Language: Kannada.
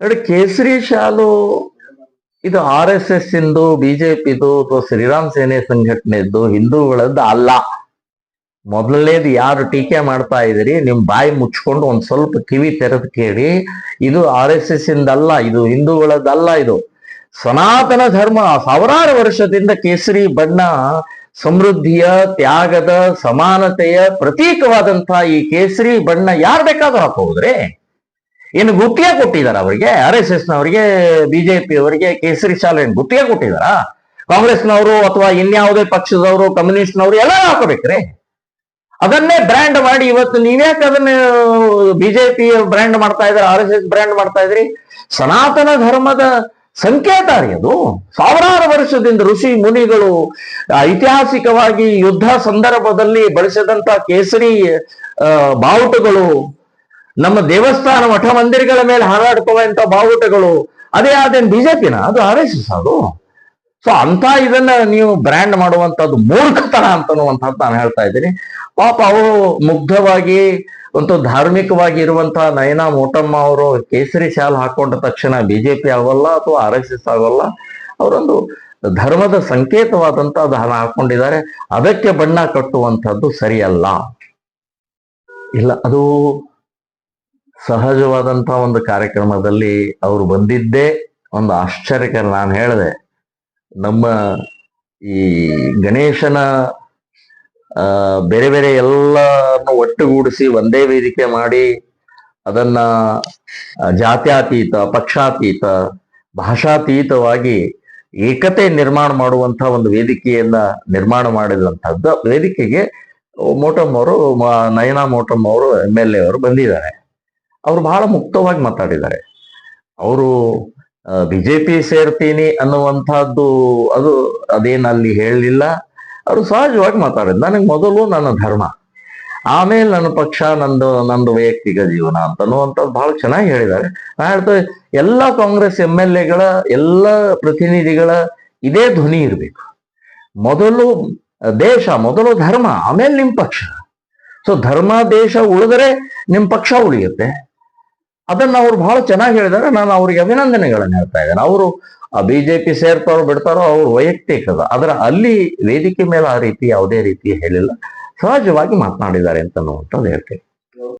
ನೋಡಿ ಕೇಸರಿ ಶಾಲು, ಇದು ಆರ್ ಎಸ್ ಎಸ್ ಇಂದು ಬಿಜೆಪಿದು ಅಥವಾ ಶ್ರೀರಾಮ್ ಸೇನೆ ಸಂಘಟನೆದ್ದು ಹಿಂದೂಗಳದ್ದು ಅಲ್ಲ. ಮೊದಲನೇದು ಯಾರು ಟೀಕೆ ಮಾಡ್ತಾ ಇದ್ದೀರಿ, ನಿಮ್ ಬಾಯಿ ಮುಚ್ಕೊಂಡು ಒಂದ್ ಸ್ವಲ್ಪ ಕಿವಿ ತೆರೆದು ಕೇಳಿ. ಇದು ಆರ್ ಎಸ್ ಎಸ್ ಇಂದಲ್ಲ, ಇದು ಹಿಂದೂಗಳದ್ದಲ್ಲ ಇದು. ಸನಾತನ ಧರ್ಮ, ಸಾವಿರಾರು ವರ್ಷದಿಂದ ಕೇಸರಿ ಬಣ್ಣ, ಸಮೃದ್ಧಿಯ, ತ್ಯಾಗದ, ಸಮಾನತೆಯ ಪ್ರತೀಕವಾದಂತಹ ಈ ಕೇಸರಿ ಬಣ್ಣ ಯಾರು ಬೇಕಾದ್ರೂ ಹಾಕೋದ್ರಿ ಏನು ಗುತ್ತಿಗೆ ಕೊಟ್ಟಿದಾರ ಅವರಿಗೆ ಆರ್ ಎಸ್ ಎಸ್ ನವರಿಗೆ ಬಿಜೆಪಿ ಅವರಿಗೆ, ಕೇಸರಿ ಶಾಲೆ ಏನ್ ಗುತ್ತಿಗೆ ಕೊಟ್ಟಿದಾರ ಕಾಂಗ್ರೆಸ್ನವರು ಅಥವಾ ಇನ್ಯಾವುದೇ ಪಕ್ಷದವರು, ಕಮ್ಯುನಿಸ್ಟ್ನವರು ಎಲ್ಲ ಹಾಕೋಬೇಕ್ರಿ. ಅದನ್ನೇ ಬ್ರ್ಯಾಂಡ್ ಮಾಡಿ ಇವತ್ತು ನೀವ್ಯಾಕೆ ಅದನ್ನ ಬಿಜೆಪಿ ಬ್ರ್ಯಾಂಡ್ ಮಾಡ್ತಾ ಇದ್ರಿ ಆರ್ ಎಸ್ ಎಸ್ ಬ್ರ್ಯಾಂಡ್ ಮಾಡ್ತಾ ಇದ್ರಿ? ಸನಾತನ ಧರ್ಮದ ಸಂಕೇತ ರೀ ಅದು. ಸಾವಿರಾರು ವರ್ಷದಿಂದ ಋಷಿ ಮುನಿಗಳು ಐತಿಹಾಸಿಕವಾಗಿ ಯುದ್ಧ ಸಂದರ್ಭದಲ್ಲಿ ಬಳಸಿದಂತ ಕೇಸರಿ ಬಾವುಟಗಳು ನಮ್ಮ ದೇವಸ್ಥಾನ ಮಠ ಮಂದಿರಗಳ ಮೇಲೆ ಹಾರಾಡ್ಕೊಳ್ಳುವಂತ ಬಾವುಟಗಳು? ಅದೇ ಅದೇನು ಬಿಜೆಪಿನ? ಅದು ಆರ್ ಎಸ್ ಎಸ್ ಅದು. ಸೊ ಅಂತ ಇದನ್ನ ನೀವು ಬ್ರ್ಯಾಂಡ್ ಮಾಡುವಂತದ್ದು ಮೂರ್ಖತನ ಅಂತನ್ನುವಂಥದ್ದು ನಾನು ಹೇಳ್ತಾ ಇದ್ದೀನಿ. ಪಾಪ ಅವರು ಮುಗ್ಧವಾಗಿ ಒಂದು ಧಾರ್ಮಿಕವಾಗಿ ಇರುವಂತಹ ನಯನಾ ಮೋಟಮ್ಮ ಅವರು ಕೇಸರಿ ಶಾಲ್ ಹಾಕೊಂಡ ತಕ್ಷಣ ಬಿಜೆಪಿ ಆಗೋಲ್ಲ ಅಥವಾ ಆರ್ ಎಸ್ ಎಸ್ ಆಗೋಲ್ಲ, ಅವರೊಂದು ಧರ್ಮದ ಸಂಕೇತವಾದಂತ ಅದನ್ನ ಹಾಕೊಂಡಿದ್ದಾರೆ. ಅದಕ್ಕೆ ಬಣ್ಣ ಕಟ್ಟುವಂಥದ್ದು ಸರಿಯಲ್ಲ. ಇಲ್ಲ, ಅದು ಸಹಜವಾದಂತಹ ಒಂದು ಕಾರ್ಯಕ್ರಮದಲ್ಲಿ ಅವರು ಬಂದಿದ್ದೇ ಒಂದು ಆಶ್ಚರ್ಯಕರ ನಾನು ಹೇಳಿದೆ. ನಮ್ಮ ಈ ಗಣೇಶನ ಬೇರೆ ಬೇರೆ ಎಲ್ಲವನ್ನು ಒಟ್ಟುಗೂಡಿಸಿ ಒಂದೇ ವೇದಿಕೆ ಮಾಡಿ ಅದನ್ನ ಜಾತ್ಯಾತೀತ, ಪಕ್ಷಾತೀತ, ಭಾಷಾತೀತವಾಗಿ ಏಕತೆ ನಿರ್ಮಾಣ ಮಾಡುವಂತಹ ಒಂದು ವೇದಿಕೆಯನ್ನ ನಿರ್ಮಾಣ ಮಾಡಿದಂಥದ್ದು ವೇದಿಕೆಗೆ ಮೋಟಮ್ ಅವರು ನಯನಾ ಮೋಟಮ್ ಅವರು ಎಂ ಎಲ್ ಎ ಅವರು ಬಂದಿದ್ದಾರೆ. ಅವರು ಬಹಳ ಮುಕ್ತವಾಗಿ ಮಾತಾಡಿದ್ದಾರೆ. ಅವರು ಬಿಜೆಪಿ ಸೇರ್ತೀನಿ ಅನ್ನುವಂಥದ್ದು ಅದು ಅದೇನು ಅಲ್ಲಿ ಹೇಳಲಿಲ್ಲ. ಅವರು ಸಹಜವಾಗಿ ಮಾತಾಡಿದ್ರು. ನನಗೆ ಮೊದಲು ನನ್ನ ಧರ್ಮ. ಆಮೇಲೆ ನನ್ನ ಪಕ್ಷ, ನಂದು ನಂದು ವೈಯಕ್ತಿಕ ಜೀವನ ಅಂತ ಅನ್ನುವಂಥದ್ದು ಬಹಳ ಚೆನ್ನಾಗಿ ಹೇಳಿದ್ದಾರೆ. ನಾ ಹೇಳ್ತೇವೆ ಎಲ್ಲ ಕಾಂಗ್ರೆಸ್ ಎಂ ಎಲ್ ಎಗಳ, ಎಲ್ಲ ಪ್ರತಿನಿಧಿಗಳ ಇದೇ ಧ್ವನಿ ಇರಬೇಕು. ಮೊದಲು ದೇಶ, ಮೊದಲು ಧರ್ಮ, ಆಮೇಲೆ ನಿಮ್ಮ ಪಕ್ಷ. ಸೊ ಧರ್ಮ, ದೇಶ ಉಳಿದರೆ ನಿಮ್ಮ ಪಕ್ಷ ಉಳಿಯುತ್ತೆ. ಅದನ್ನ ಅವ್ರು ಬಹಳ ಚೆನ್ನಾಗಿ ಹೇಳಿದಾರೆ. ನಾನು ಅವ್ರಿಗೆ ಅಭಿನಂದನೆಗಳನ್ನ ಹೇಳ್ತಾ ಇದ್ದೇನೆ. ಅವರು ಬಿಜೆಪಿ ಸೇರ್ತಾರೋ ಬಿಡ್ತಾರೋ ಅವ್ರ ವೈಯಕ್ತಿಕದ ಅದ್ರ ಅಲ್ಲಿ ವೇದಿಕೆ ಮೇಲೆ ಆ ರೀತಿ ಯಾವುದೇ ರೀತಿ ಹೇಳಿಲ್ಲ. ಸಹಜವಾಗಿ ಮಾತನಾಡಿದ್ದಾರೆ ಅಂತ ಅನ್ನುವಂಥದ್ದು ಹೇಳ್ತೇನೆ.